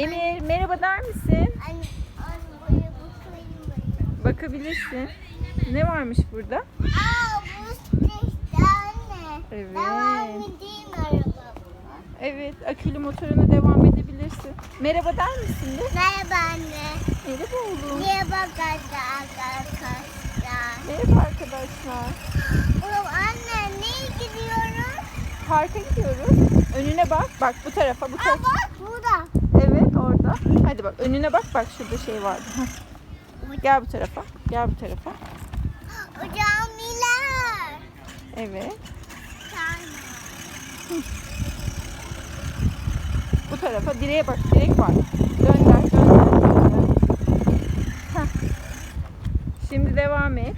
Emir merhaba der misin? Anne, anne buraya bakayım buraya. Bakabilirsin. Ne varmış burada? Aa bu işte anne. Evet. Devam edeyim arabama. Evet, akülü motoruna devam edebilirsin. Merhaba der misin de? Merhaba anne. Merhaba oğlum. Bakarsın arkadaşlar? Merhaba arkadaşlar. Oğlum anne niye gidiyoruz? Parka gidiyoruz. Önüne bak. Bak bu tarafa, bu Aa tarafa. bak burada. Hadi bak önüne bak. Bak şurada şey vardı. Gel bu tarafa. Gel bu tarafa. Camiler. Evet. Bu tarafa. Direğe bak. Direk var. Dönder. Heh. Şimdi devam et.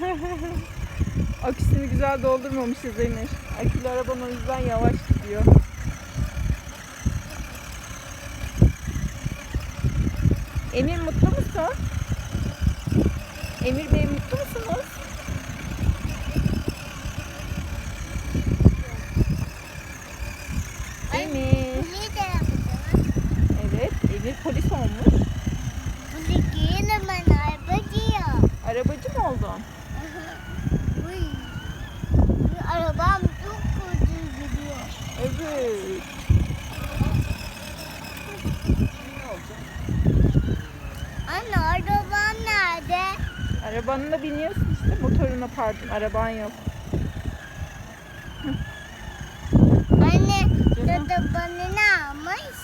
Aküsünü güzel doldurmamışız Emir. Akülü araban o yüzden yavaş gidiyor. Emir mutlu musun? Emir Bey mutlu musunuz? Emir. Evet, Emir polis olmuş. Ben arabacıyım. Arabacı mı oldun? Uy. Bu arabam çok kötü gidiyor. Evet. Anne arabam nerede? Arabanla biniyorsun işte motoruna pardon araban yok. Anne dede bana ne almış?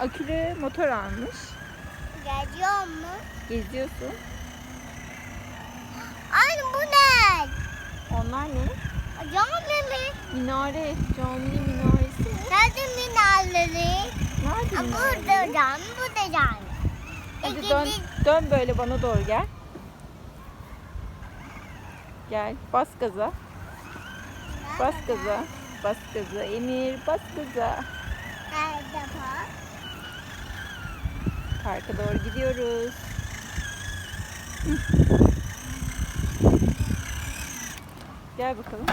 Akülü motor almış. Geliyor mu? Geziyorsun. Anne bu ne? Onlar ne? Cami mi? Minare. Cami minaresi mi? Nerede minareleri? Nerede Ha, minare? burada cami, burada cami. Hadi İkinci- dön, dön böyle bana doğru gel. Gel bas gaza. Bas gaza. Bas gaza. Emir bas gaza. Parka doğru gidiyoruz. Gel bakalım.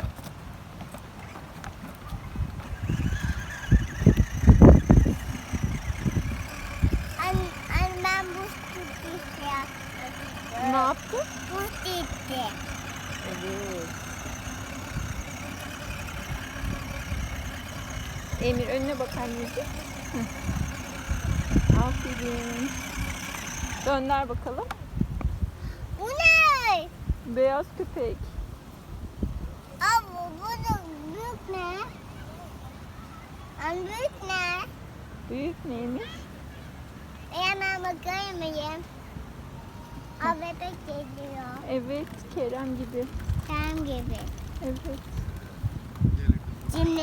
Ne yaptın? Buz gitti. Evet. Emir önüne bak anneciğim. Aferin. Dönder bakalım. Bu ne? Beyaz köpek. Abi bu da büyük ne? Anne büyük ne? Büyük neymiş? Hemen bakayım mıyım? Aa bebek geliyor. Evet Kerem gibi. Sen gibi. Evet. Şimdi